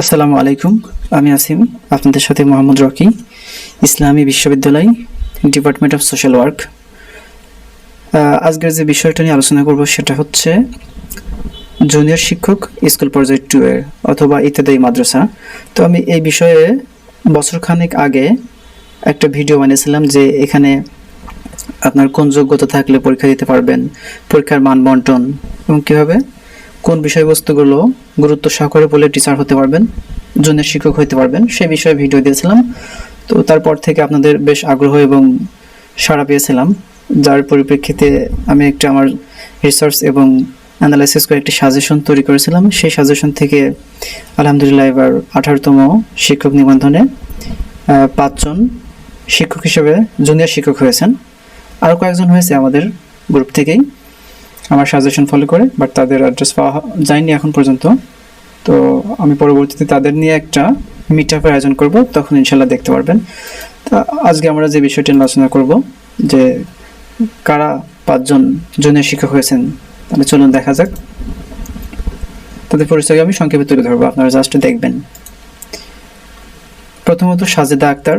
আসসালামু আলাইকুম। আমি আসিম, আপনাদের সাথে মোহাম্মদ রকি, ইসলামী বিশ্ববিদ্যালয় ডিপার্টমেন্ট অফ সোশ্যাল ওয়ার্ক আজকের যে বিষয়টা নিয়ে আলোচনা করব সেটা হচ্ছে জুনিয়র শিক্ষক স্কুল পর্যায়ে টু এর অথবা ইত্যাদি মাদ্রাসা। তো আমি এই বিষয়ে বছরখানেক আগে একটা ভিডিও বানিয়েছিলাম যে এখানে আপনার কোন যোগ্যতা থাকলে পরীক্ষা দিতে পারবেন, পরীক্ষার মান বন্টন এবং কীভাবে কোন বিষয়বস্তুগুলো গুরুত্ব সহকারে বলে টিচার হতে পারবেন, জুনিয়র শিক্ষক হতে পারবেন, সে বিষয়ে ভিডিও দিয়েছিলাম। তো তারপর থেকে আপনাদের বেশ আগ্রহ এবং সাড়া পেয়েছিলাম। যার পরিপ্রেক্ষিতে আমি একটা আমার রিসার্চ এবং অ্যানালাইসিস করে একটি সাজেশন তৈরি করেছিলাম। সেই সাজেশন থেকে আলহামদুলিল্লাহ এবার আঠারোতম শিক্ষক নিবন্ধনে পাঁচজন শিক্ষক হিসেবে জুনিয়র শিক্ষক হয়েছেন। আরও কয়েকজন হয়েছে আমাদের গ্রুপ থেকেই। আমার সাজেশন ফলো করে বাট তাদের অ্যাড্রেস পাওয়া যায়নি এখন পর্যন্ত। তো আমি পরবর্তীতে তাদের নিয়ে একটা মিট আপের আয়োজন করব, তখন ইনশাল্লাহ দেখতে পারবেন। তা আজকে আমরা যে বিষয়টি আলোচনা করব, যে কারা পাঁচজন জুনিয়র শিক্ষক হয়েছেন, তাহলে চলুন দেখা যাক। তাদের পরিচয় আমি সংক্ষেপে তুলে ধরবো, আপনারা জাস্ট দেখবেন। প্রথমত সাজেদা আক্তার,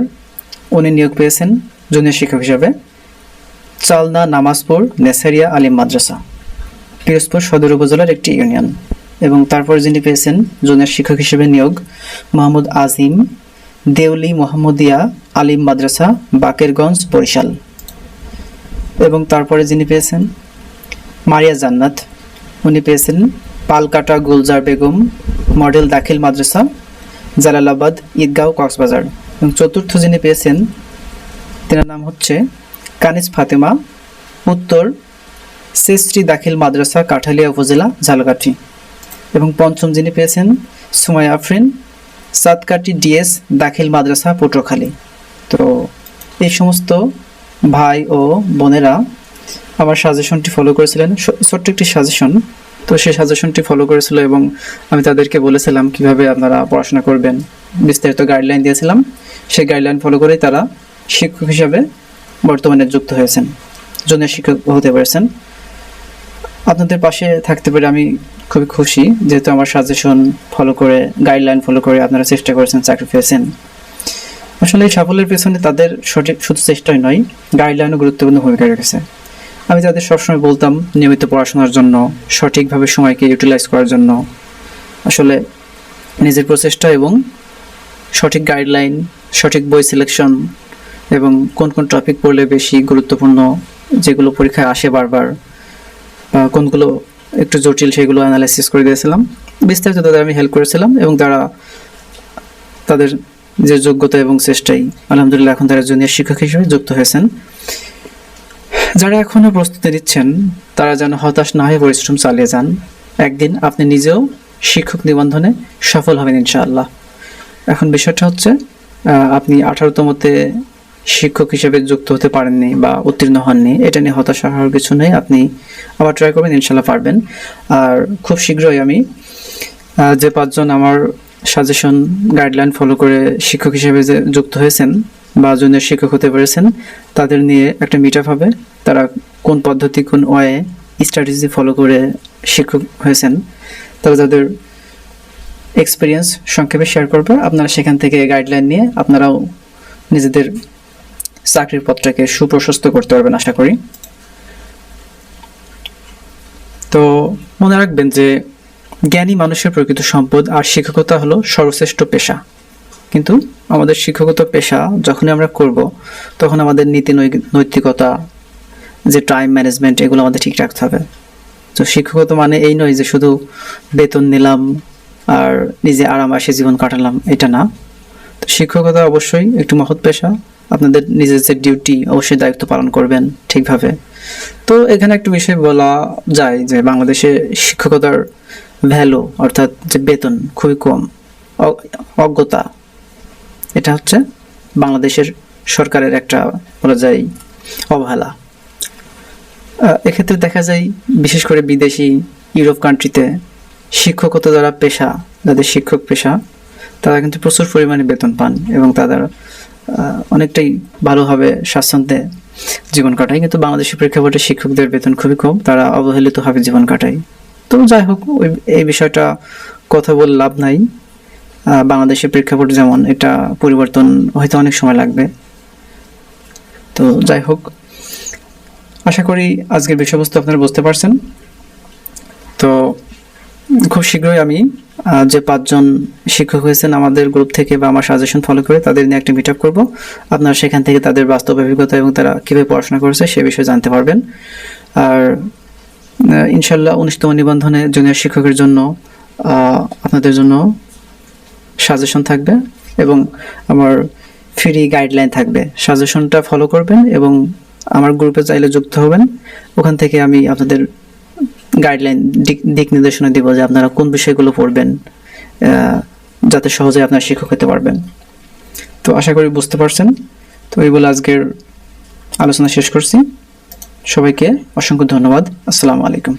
উনি নিয়োগ পেয়েছেন জুনিয়র শিক্ষক হিসাবে। চালনা নামাজপুর নেসারিয়া আলিম মাদ্রাসা। পিরোজপুর সদর উপজেলার একটি ইউনিয়ন এবং তারপর যিনি পেয়েছেন জুনিয়র শিক্ষক হিসেবে নিয়োগ মোহাম্মদ আজিম, দেউলি মোহাম্মদিয়া, আলিম মাদ্রাসা, বাকেরগঞ্জ, বরিশাল। এবং তারপরে যিনি পেয়েছেন মারিয়া জান্নাত, উনি পেয়েছেন পালকাটা গুলজার বেগম, মডেল দাখিল মাদ্রাসা, জালালাবাদ, ঈদগাঁও, কক্সবাজার। এবং চতুর্থ যিনি পেয়েছেন, তেনার নাম হচ্ছে কানিজ ফাতেমা, উত্তর শ্রী দাখিল মাদ্রাসা, কাঠালিয়া উপজেলা ঝালকাঠি এবং পঞ্চম যিনি পেয়েছেন সুমাই আফরিন সাতকাটি ডিএস দাখিল মাদ্রাসা, পটুয়াখালী। তো এই সমস্ত ভাই ও বোনেরা আমার সাজেশনটি ফলো করেছিলেন। ছোট্ট একটি সাজেশন। তো সেই সাজেশনটি ফলো করেছিল এবং আমি তাদেরকে বলেছিলাম কীভাবে আপনারা পড়াশোনা করবেন। বিস্তারিত গাইডলাইন দিয়েছিলাম। সেই গাইডলাইন ফলো করেই তারা শিক্ষক হিসাবে বর্তমানে যুক্ত হয়েছেন। জুনিয়র শিক্ষক হতে পেরেছেন। আপনাদের পাশে থাকতে পেরে আমি খুবই খুশি, যেহেতু আমার সাজেশন ফলো করে গাইডলাইন ফলো করে আপনারা চেষ্টা করেছেন, চাকরি পেয়েছেন। আসলে এই সাফল্যের পেছনে তাদের সঠিক, শুধু চেষ্টাই নয় গাইডলাইনও গুরুত্বপূর্ণ ভূমিকা রেখেছে। আমি তাদের সবসময় বলতাম, নিয়মিত পড়াশোনার জন্য, সঠিকভাবে সময়কে ইউটিলাইজ করার জন্য। আসলে নিজের প্রচেষ্টা এবং সঠিক গাইডলাইন সঠিক বই সিলেকশন এবং কোন কোন টপিক পড়লে বেশি গুরুত্বপূর্ণ, যেগুলো পরীক্ষায় আসে বারবার কোনগুলো একটু জটিল সেগুলো অ্যানালাইসিস করে দিয়েছিলাম বিস্তারিত তাদের আমি হেল্প করেছিলাম এবং তারা তাদের যে যোগ্যতা এবং চেষ্টাই, আলহামদুলিল্লাহ এখন তারা জুনিয়র শিক্ষক হিসেবে যুক্ত হয়েছেন। যারা এখনও প্রস্তুতি নিচ্ছেন, তারা যেন হতাশ না হয়ে পরিশ্রম চালিয়ে যান। একদিন আপনি নিজেও শিক্ষক নিবন্ধনে সফল হবেন ইনশাআল্লাহ। এখন বিষয়টা হচ্ছে আপনি আঠারোতমতে শিক্ষক হিসেবে যুক্ত হতে পারেননি বা উত্তীর্ণ হননি, এটা নিয়ে হতাশা হওয়ার কিছু নেই। আপনি আবার ট্রাই করবেন ইনশাল্লাহ পারবেন। আর খুব শীঘ্রই আমি যে পাঁচজন আমার সাজেশন গাইডলাইন ফলো করে শিক্ষক হিসেবে যে যুক্ত হয়েছেন বা জুনিয়র শিক্ষক হতে পেরেছেন, তাদের নিয়ে একটা মিট আপ হবে। তারা কোন পদ্ধতি, কোন ওয়ে স্ট্র্যাটেজি ফলো করে শিক্ষক হয়েছেন, তারা তাদের এক্সপিরিয়েন্স সংক্ষেপে শেয়ার করবে। আপনারা সেখান থেকে গাইডলাইন নিয়ে আপনারাও নিজেদের চাকরির পথটাকে সুপ্রশস্ত করতে পারবেন আশা করি। তো মনে রাখবেন যে জ্ঞানী মানুষের প্রকৃত সম্পদ আর শিক্ষকতা হলো সর্বশ্রেষ্ঠ পেশা। কিন্তু আমাদের শিক্ষকতা পেশা যখনই আমরা করব, তখন আমাদের নীতি নৈতিকতা, যে টাইম ম্যানেজমেন্ট এগুলো আমাদের ঠিক রাখতে হবে। তো শিক্ষকতা মানে এই নয় যে শুধু বেতন নিলাম আর নিজে আরাম আসে জীবন কাটালাম, এটা না। শিক্ষকতা অবশ্যই একটু মহৎ পেশা। আপনাদের নিজের যে ডিউটি অবশ্যই দায়িত্ব পালন করবেন ঠিকভাবে। তো এখানে একটা বিষয় বলা যায় যে বাংলাদেশে শিক্ষকতার ভ্যালু অর্থাৎ যে বেতন খুবই কম। অজ্ঞতা। এটা হচ্ছে বাংলাদেশের সরকারের একটা বলা যায় অবহেলা। এক্ষেত্রে দেখা যায় বিশেষ করে বিদেশি, ইউরোপ কান্ট্রিতে শিক্ষকতা যারা পেশা, যাদের শিক্ষক পেশা তারা কিন্তু প্রচুর পরিমাণে বেতন পান এবং তাদের অনেকটাই ভালোভাবে স্বাচ্ছন্দ্যে জীবন কাটায়। কিন্তু বাংলাদেশের প্রেক্ষাপটে শিক্ষকদের বেতন খুবই কম, তারা অবহেলিতভাবে জীবন কাটায়। তো যাই হোক, ওই, এই বিষয়টা কথা বলে লাভ নাই। বাংলাদেশের প্রেক্ষাপট যেমন, এটা পরিবর্তন হয়তো অনেক সময় লাগবে। তো যাই হোক, আশা করি আজকের বিষয়বস্তু আপনারা বুঝতে পারছেন। তো খুব শীঘ্রই আমি যে পাঁচজন শিক্ষক হয়েছেন আমাদের গ্রুপ থেকে বা আমার সাজেশন ফলো করে তাদের নিয়ে একটা মিট আপ করব। আপনারা সেখান থেকে তাদের বাস্তব অভিজ্ঞতা এবং তারা কীভাবে পড়াশোনা করেছে সে বিষয়ে জানতে পারবেন। আর ইনশাল্লাহ উনিশতম নিবন্ধনে জুনিয়র শিক্ষকের জন্য আপনাদের জন্য সাজেশন থাকবে এবং আমার ফ্রি গাইডলাইন থাকবে। সাজেশনটা ফলো করবেন এবং আমার গ্রুপে চাইলে যুক্ত হবেন। ওখান থেকে আমি আপনাদের গাইডলাইন দিক নির্দেশনা দিব যে আপনারা কোন বিষয়গুলো পড়বেন যাতে সহজে আপনারা শিক্ষক হতে পারবেন। তো আশা করি বুঝতে পারছেন। তো এই বলে আজকের আলোচনা শেষ করছি। সবাইকে অসংখ্য ধন্যবাদ। আসসালামু আলাইকুম।